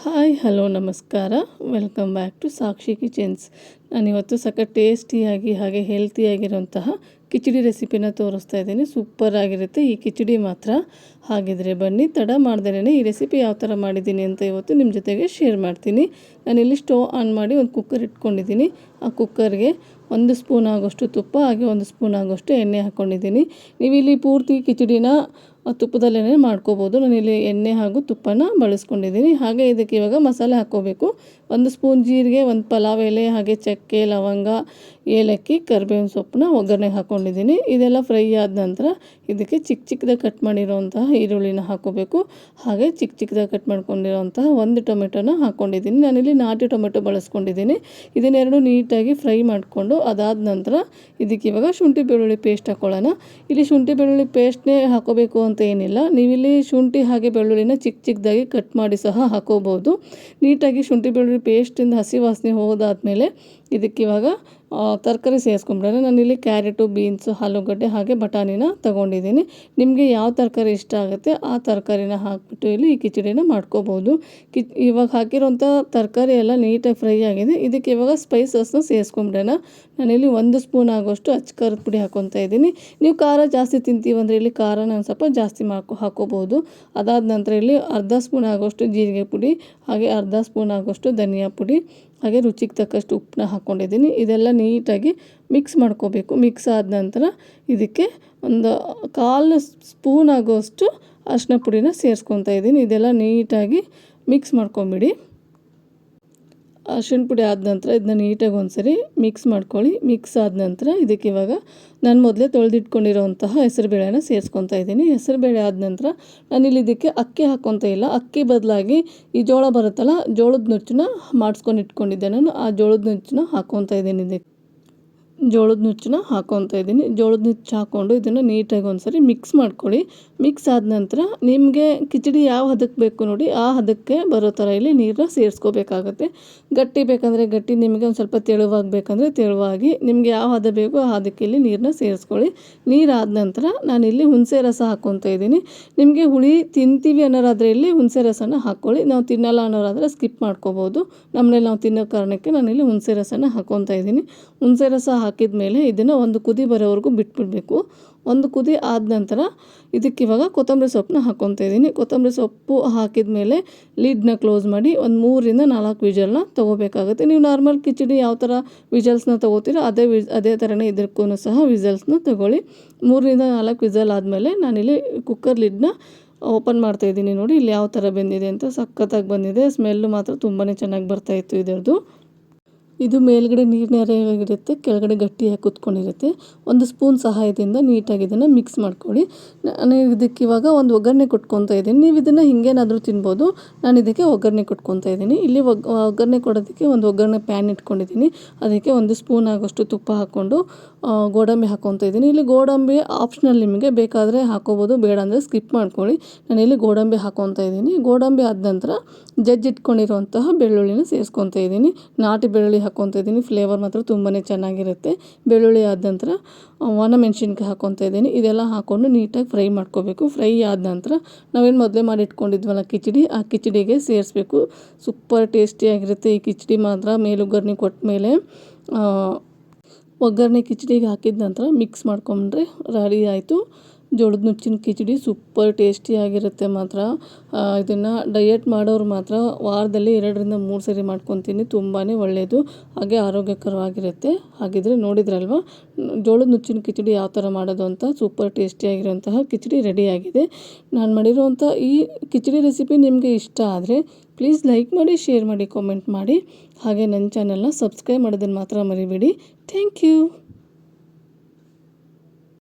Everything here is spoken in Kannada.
ಹಾಯ್, ಹಲೋ, ನಮಸ್ಕಾರ. Welcome back to Sakshi kitchens. ನಾನಿವತ್ತು ಸಖತ್ ಟೇಸ್ಟಿಯಾಗಿ ಹಾಗೆ ಹೆಲ್ತಿಯಾಗಿರುವಂತಹ ಕಿಚಡಿ ರೆಸಿಪಿನ ತೋರಿಸ್ತಾ ಇದ್ದೀನಿ. ಸೂಪರ್ ಆಗಿರುತ್ತೆ ಈ ಕಿಚಡಿ ಮಾತ್ರ. ಹಾಗಿದ್ರೆ ಬನ್ನಿ, ತಡ ಮಾಡ್ದೇನೆ ಈ ರೆಸಿಪಿ ಯಾವ ಥರ ಮಾಡಿದ್ದೀನಿ ಅಂತ ಇವತ್ತು ನಿಮ್ಮ ಜೊತೆಗೆ ಶೇರ್ ಮಾಡ್ತೀನಿ. ನಾನಿಲ್ಲಿ ಸ್ಟೋವ್ ಆನ್ ಮಾಡಿ ಒಂದು ಕುಕ್ಕರ್ ಇಟ್ಕೊಂಡಿದ್ದೀನಿ. ಆ ಕುಕ್ಕರ್ಗೆ ಒಂದು ಸ್ಪೂನ್ ಆಗೋಷ್ಟು ತುಪ್ಪ, ಹಾಗೆ ಒಂದು ಸ್ಪೂನ್ ಆಗೋಷ್ಟು ಎಣ್ಣೆ ಹಾಕ್ಕೊಂಡಿದ್ದೀನಿ ನೀವಿಲ್ಲಿ ಪೂರ್ತಿ ಕಿಚಡಿನ ತುಪ್ಪದಲ್ಲೇ ಮಾಡ್ಕೋಬೋದು. ನಾನಿಲ್ಲಿ ಎಣ್ಣೆ ಹಾಗೂ ತುಪ್ಪನ ಬಳಸ್ಕೊಂಡಿದ್ದೀನಿ. ಹಾಗೆ ಇದಕ್ಕೆ ಇವಾಗ ಮಸಾಲೆ ಹಾಕ್ಕೋಬೇಕು. ಒಂದು ಸ್ಪೂನ್ ಜೀರಿಗೆ, ಒಂದು ಪಲಾವ್ ಎಲೆ, ಹಾಗೆ ಚಕ್ಕೆ, ಲವಂಗ ಏಲಕ್ಕಿ, ಕರಿಬೇವಿನ ಸೊಪ್ಪನ್ನ ಒಗ್ಗರಣೆಗೆ ಹಾಕ್ಕೊಂಡಿದ್ದೀನಿ ಇದೆಲ್ಲ ಫ್ರೈ ಆದ ನಂತರ ಇದಕ್ಕೆ ಚಿಕ್ಕ ಚಿಕ್ಕದಾಗಿ ಕಟ್ ಮಾಡಿರೋಂತಹ ಈರುಳ್ಳಿನ ಹಾಕ್ಕೋಬೇಕು ಹಾಗೆ ಚಿಕ್ಕ ಚಿಕ್ಕದಾಗಿ ಕಟ್ ಮಾಡ್ಕೊಂಡಿರೋವಂತಹ ಒಂದು ಟೊಮೆಟೊನ ಹಾಕ್ಕೊಂಡಿದ್ದೀನಿ ನಾನಿಲ್ಲಿ ನಾಟಿ ಟೊಮೆಟೊ ಬಳಸ್ಕೊಂಡಿದ್ದೀನಿ. ಇದನ್ನೆರಡು ನೀಟಾಗಿ ಫ್ರೈ ಮಾಡಿಕೊಂಡು ಅದಾದ ನಂತರ ಇದಕ್ಕೆ ಇವಾಗ ಶುಂಠಿ ಬೆಳ್ಳುಳ್ಳಿ ಪೇಸ್ಟ್ ಹಾಕ್ಕೊಳ್ಳೋಣ ಇಲ್ಲಿ ಶುಂಠಿ ಬೆಳ್ಳುಳ್ಳಿ ಪೇಸ್ಟ್ನೇ ಹಾಕೋಬೇಕು ಅಂತ ಏನಿಲ್ಲ. ನೀವಿಲ್ಲಿ ಶುಂಠಿ ಹಾಗೆ ಬೆಳ್ಳುಳ್ಳಿನ ಚಿಕ್ಕ ಚಿಕ್ಕದಾಗಿ ಕಟ್ ಮಾಡಿ ಸಹ ಹಾಕೋಬೋದು. ನೀಟಾಗಿ ಶುಂಠಿ ಬೆಳ್ಳುಳ್ಳಿ ಪೇಸ್ಟಿಂದ ಹಸಿ ವಾಸನೆ ಹೋದಾದ್ಮೇಲೆ ಇದಕ್ಕೆ ಇವಾಗ ತರಕಾರಿ ಸೇರಿಸ್ಕೊಂಬಿಡೋಣ ನಾನಿಲ್ಲಿ ಕ್ಯಾರೆಟು, ಬೀನ್ಸು, ಆಲೂಗಡ್ಡೆ ಹಾಗೆ ಬಟಾಣಿನ ತೊಗೊಂಡಿದ್ದೀನಿ. ನಿಮಗೆ ಯಾವ ತರಕಾರಿ ಇಷ್ಟ ಆಗುತ್ತೆ ಆ ತರಕಾರಿನ ಹಾಕಿಬಿಟ್ಟು ಇಲ್ಲಿ ಈ ಕಿಚಡಿನ ಮಾಡ್ಕೋಬೋದು. ಕಿ, ಇವಾಗ ಹಾಕಿರೋಂಥ ತರಕಾರಿ ಎಲ್ಲ ನೀಟಾಗಿ ಫ್ರೈ ಆಗಿದೆ. ಇದಕ್ಕೆ ಇವಾಗ ಸ್ಪೈಸಸ್ನ ಸೇರಿಸ್ಕೊಂಬಿಡೋಣ ನಾನಿಲ್ಲಿ ಒಂದು ಸ್ಪೂನ್ ಆಗೋಷ್ಟು ಅಚ್ಚ ಖಾರದ ಪುಡಿ ಹಾಕ್ಕೊತಾ ಇದ್ದೀನಿ. ನೀವು ಖಾರ ಜಾಸ್ತಿ ತಿಂತೀವಂದರೆ ಇಲ್ಲಿ ಖಾರನ ಒಂದು ಸ್ವಲ್ಪ ಜಾಸ್ತಿ ಮಾಡ್ಕೊ ಹಾಕೋಬೋದು ಅದಾದ ನಂತರ ಇಲ್ಲಿ ಅರ್ಧ ಸ್ಪೂನ್ ಆಗೋಷ್ಟು ಜೀರಿಗೆ ಪುಡಿ ಹಾಗೆ ಅರ್ಧ ಸ್ಪೂನ್ ಆಗೋಷ್ಟು ಧನಿಯಾ ಪುಡಿ. ಹಾಗೆ ರುಚಿಗೆ ತಕ್ಕಷ್ಟು ಉಪ್ಪನ್ನ ಹಾಕ್ಕೊಂಡಿದ್ದೀನಿ ಇದೆಲ್ಲ ನೀಟಾಗಿ ಮಿಕ್ಸ್ ಮಾಡ್ಕೋಬೇಕು. ಮಿಕ್ಸ್ ಆದ ನಂತರ ಇದಕ್ಕೆ ಒಂದು ಕಾಲು ಸ್ಪೂನ್ ಆಗೋಷ್ಟು ಅರಿಶಿನ ಪುಡಿನ ಸೇರಿಸ್ಕೊತಾ ಇದ್ದೀನಿ. ಇದೆಲ್ಲ ನೀಟಾಗಿ ಮಿಕ್ಸ್ ಮಾಡ್ಕೊಂಬಿಡಿ. ಅರ್ಶಿಣ ಪುಡಿ ಆದ ನಂತರ ಇದನ್ನ ನೀಟಾಗಿ ಒಂದ್ಸರಿ ಮಿಕ್ಸ್ ಮಾಡ್ಕೊಳ್ಳಿ. ಮಿಕ್ಸ್ ಆದ ನಂತರ ಇದಕ್ಕೆ ಇವಾಗ ನಾನು ಮೊದಲೇ ತೊಳೆದಿಟ್ಕೊಂಡಿರೋವಂತಹ ಹೆಸರುಬೇಳೆನ ಸೇರಿಸ್ಕೊತಾ ಇದ್ದೀನಿ. ಹೆಸರುಬೇಳೆ ಆದ ನಂತರ ನಾನಿಲ್ಲಿ ಇದಕ್ಕೆ ಅಕ್ಕಿ ಹಾಕೊತ ಇಲ್ಲ. ಅಕ್ಕಿ ಬದಲಾಗಿ ಈ ಜೋಳ ಬರುತ್ತಲ್ಲ, ಜೋಳದ ನುಚ್ಚನ್ನ ಮಾಡಿಸ್ಕೊಂಡು ಇಟ್ಕೊಂಡಿದ್ದೆ ನಾನು. ಆ ಜೋಳದ ನುಚ್ಚನ್ನ ಹಾಕೊತಾ ಇದ್ದೀನಿ ಇದಕ್ಕೆ. ಜೋಳದ ನುಚ್ಚನ್ನ ಹಾಕೊತ ಇದ್ದೀನಿ. ಜೋಳದ ನುಚ್ಚು ಹಾಕ್ಕೊಂಡು ಇದನ್ನು ನೀಟಾಗಿ ಒಂದ್ಸರಿ ಮಿಕ್ಸ್ ಮಾಡ್ಕೊಳ್ಳಿ. ಮಿಕ್ಸ್ ಆದ ನಂತರ ನಿಮಗೆ ಕಿಚಡಿ ಯಾವ ಹದಕ್ಕೆ ಬೇಕು ನೋಡಿ ಆ ಹದಕ್ಕೆ ಬರೋ ಥರ ಇಲ್ಲಿ ನೀರನ್ನ ಸೇರಿಸ್ಕೋಬೇಕಾಗತ್ತೆ. ಗಟ್ಟಿ ಬೇಕಂದರೆ ಗಟ್ಟಿ, ನಿಮಗೆ ಒಂದು ಸ್ವಲ್ಪ ತೆಳುವಾಗಬೇಕಂದ್ರೆ ತೆಳುವಾಗಿ, ನಿಮಗೆ ಯಾವ ಹದ ಬೇಕೋ ಆ ಹದಕ್ಕೆ ಇಲ್ಲಿ ನೀರನ್ನ ಸೇರಿಸ್ಕೊಳ್ಳಿ. ನೀರಾದ ನಂತರ ನಾನಿಲ್ಲಿ ಹುಣಸೆ ರಸ ಹಾಕ್ಕೊತಾ ಇದ್ದೀನಿ. ನಿಮಗೆ ಹುಳಿ ತಿಂತೀವಿ ಅನ್ನೋರಾದರೆ ಇಲ್ಲಿ ಹುಣಸೆ ರಸನ ಹಾಕ್ಕೊಳ್ಳಿ. ನಾವು ತಿನ್ನಲ್ಲ ಅನ್ನೋರಾದರೆ ಸ್ಕಿಪ್ ಮಾಡ್ಕೋಬೋದು. ನಮ್ಮನೇಲಿ ನಾವು ತಿನ್ನೋ ಕಾರಣಕ್ಕೆ ನಾನಿಲ್ಲಿ ಹುಣಸೆ ರಸನ ಹಾಕ್ಕೊತಾ ಇದ್ದೀನಿ. ಹುಣಸೆ ರಸ ಹಾಕಿದ ಮೇಲೆ ಇದನ್ನು ಒಂದು ಕುದಿ ಬರೋವರೆಗೂ ಬಿಟ್ಬಿಡಬೇಕು. ಒಂದು ಕುದಿ ಆದ ನಂತರ ಇದಕ್ಕೆ ಇವಾಗ ಕೊತ್ತಂಬರಿ ಸೊಪ್ಪನ್ನ ಹಾಕ್ಕೊತಾ ಇದ್ದೀನಿ. ಕೊತ್ತಂಬರಿ ಸೊಪ್ಪು ಹಾಕಿದ ಮೇಲೆ ಲೀಡ್ನ ಕ್ಲೋಸ್ ಮಾಡಿ ಒಂದು ಮೂರರಿಂದ ನಾಲ್ಕು ವಿಜಲ್ನ ತೊಗೋಬೇಕಾಗುತ್ತೆ. ನೀವು ನಾರ್ಮಲ್ ಕಿಚಡಿ ಯಾವ ಥರ ವಿಜಲ್ಸ್ನ ತೊಗೋತೀರೋ ಅದೇ ವಿಜ್ ಅದೇ ಥರನೇ ಇದಕ್ಕೂ ಸಹ ವಿಜಲ್ಸ್ನ ತೊಗೊಳ್ಳಿ. ಮೂರರಿಂದ ನಾಲ್ಕು ವಿಜಲ್ ಆದಮೇಲೆ ನಾನಿಲ್ಲಿ ಕುಕ್ಕರ್ ಲಿಡ್ನ ಓಪನ್ ಮಾಡ್ತಾ ಇದ್ದೀನಿ ನೋಡಿ ಇಲ್ಲಿ ಯಾವ ಥರ ಬೆಂದಿದೆ ಅಂತ. ಸಖತ್ತಾಗಿ ಬಂದಿದೆ. ಸ್ಮೆಲ್ಲು ಮಾತ್ರ ತುಂಬಾ ಚೆನ್ನಾಗಿ ಬರ್ತಾಯಿತ್ತು ಇದರದ್ದು. ಇದು ಮೇಲ್ಗಡೆ ನೀರು ನೆರೆಯಾಗಿರುತ್ತೆ ಕೆಳಗಡೆ ಗಟ್ಟಿಯಾಗಿ ಕೂತ್ಕೊಂಡಿರುತ್ತೆ. ಒಂದು ಸ್ಪೂನ್ ಸಹಾಯದಿಂದ ನೀಟಾಗಿ ಇದನ್ನು ಮಿಕ್ಸ್ ಮಾಡ್ಕೊಳ್ಳಿ. ನಾನು ಇದಕ್ಕೆ ಇವಾಗ ಒಂದು ಒಗ್ಗರಣೆ ಕೊಟ್ಕೊತಾ ಇದ್ದೀನಿ. ನೀವು ಇದನ್ನು ಹಿಂಗೇನಾದರೂ ತಿನ್ಬೋದು. ನಾನು ಇದಕ್ಕೆ ಒಗ್ಗರಣೆ ಕೊಟ್ಕೊತಾ ಇದ್ದೀನಿ. ಇಲ್ಲಿ ಒಗ್, ಒಗ್ಗರಣೆ ಕೊಡೋದಕ್ಕೆ ಒಂದು ಒಗ್ಗರಣೆ ಪ್ಯಾನ್ ಇಟ್ಕೊಂಡಿದ್ದೀನಿ. ಅದಕ್ಕೆ ಒಂದು ಸ್ಪೂನ್ ಆಗೋಷ್ಟು ತುಪ್ಪ ಹಾಕ್ಕೊಂಡು ಗೋಡಂಬಿ ಹಾಕ್ಕೊತಾ ಇದ್ದೀನಿ. ಇಲ್ಲಿ ಗೋಡಂಬಿ ಆಪ್ಷನಲ್ ನಿಮಗೆ ಬೇಕಾದರೆ ಹಾಕೋಬೋದು. ಬೇಡ ಅಂದರೆ ಸ್ಕಿಪ್ ಮಾಡ್ಕೊಳ್ಳಿ. ನಾನು ಇಲ್ಲಿ ಗೋಡಂಬಿ ಹಾಕ್ಕೊತಾ ಇದ್ದೀನಿ. ಗೋಡಂಬಿ ಆದ ನಂತರ ಜಜ್ಜಿಟ್ಕೊಂಡಿರುವಂತಹ ಬೆಳ್ಳುಳ್ಳಿನ ಸೇರಿಸ್ಕೊತಾ ಇದ್ದೀನಿ. ನಾಟಿ ಬೆಳ್ಳುಳ್ಳಿ ಹಾಕ್ಕೊತಾ ಇದ್ದೀನಿ. ಫ್ಲೇವರ್ ಮಾತ್ರ ತುಂಬಾ ಚೆನ್ನಾಗಿರುತ್ತೆ. ಬೆಳ್ಳುಳ್ಳಿ ಆದ ನಂತರ ಒಣಮೆಣ್ಸಿನ್ಕಾಯಿ ಹಾಕ್ಕೊತಾ ಇದ್ದೀನಿ. ಇದೆಲ್ಲ ಹಾಕ್ಕೊಂಡು ನೀಟಾಗಿ ಫ್ರೈ ಮಾಡ್ಕೋಬೇಕು. ಫ್ರೈ ಆದ ನಂತರ, ನಾವೇನು ಮೊದಲೇ ಮಾಡಿ ಇಟ್ಕೊಂಡಿದ್ವಲ್ಲ ಕಿಚಡಿ, ಆ ಕಿಚಡಿಗೆ ಸೇರಿಸ್ಬೇಕು. ಸೂಪರ್ ಟೇಸ್ಟಿಯಾಗಿರುತ್ತೆ ಈ ಕಿಚಡಿ ಮಾತ್ರ. ಮೇಲುಗರ್ನಿ ಕೊಟ್ಟ ಮೇಲೆ ಒಗ್ಗರಣೆ ಕಿಚಡಿಗೆ ಹಾಕಿದ ನಂತರ ಮಿಕ್ಸ್ ಮಾಡ್ಕೊಂಡ್ರೆ ರೆಡಿ ಆಯಿತು. ಜೋಳದ ನುಚ್ಚಿನ ಕಿಚಡಿ ಸೂಪರ್ ಟೇಸ್ಟಿಯಾಗಿರುತ್ತೆ ಮಾತ್ರ. ಇದನ್ನು ಡಯಟ್ ಮಾಡೋರು ಮಾತ್ರ ವಾರದಲ್ಲಿ ಎರಡರಿಂದ ಮೂರು ಸರಿ ಮಾಡ್ಕೊತೀನಿ ತುಂಬಾ ಒಳ್ಳೆಯದು ಹಾಗೆ ಆರೋಗ್ಯಕರವಾಗಿರುತ್ತೆ. ಹಾಗಿದ್ರೆ ನೋಡಿದ್ರಲ್ವ, ಜೋಳದ ನುಚ್ಚಿನ ಕಿಚಡಿ ಯಾವ ಥರ ಮಾಡೋದು ಅಂತ ಸೂಪರ್ ಟೇಸ್ಟಿಯಾಗಿರೋಂತಹ ಕಿಚಡಿ ರೆಡಿಯಾಗಿದೆ ನಾನು ಮಾಡಿರುವಂಥ ಈ ಕಿಚಡಿ ರೆಸಿಪಿ ನಿಮಗೆ ಇಷ್ಟ ಆದರೆ ಪ್ಲೀಸ್ ಲೈಕ್ ಮಾಡಿ ಶೇರ್ ಮಾಡಿ ಕಾಮೆಂಟ್ ಮಾಡಿ. ಹಾಗೆ ನನ್ನ ಚಾನಲ್ನ ಸಬ್ಸ್ಕ್ರೈಬ್ ಮಾಡೋದನ್ನು ಮಾತ್ರ ಮರಿಬೇಡಿ. Thank you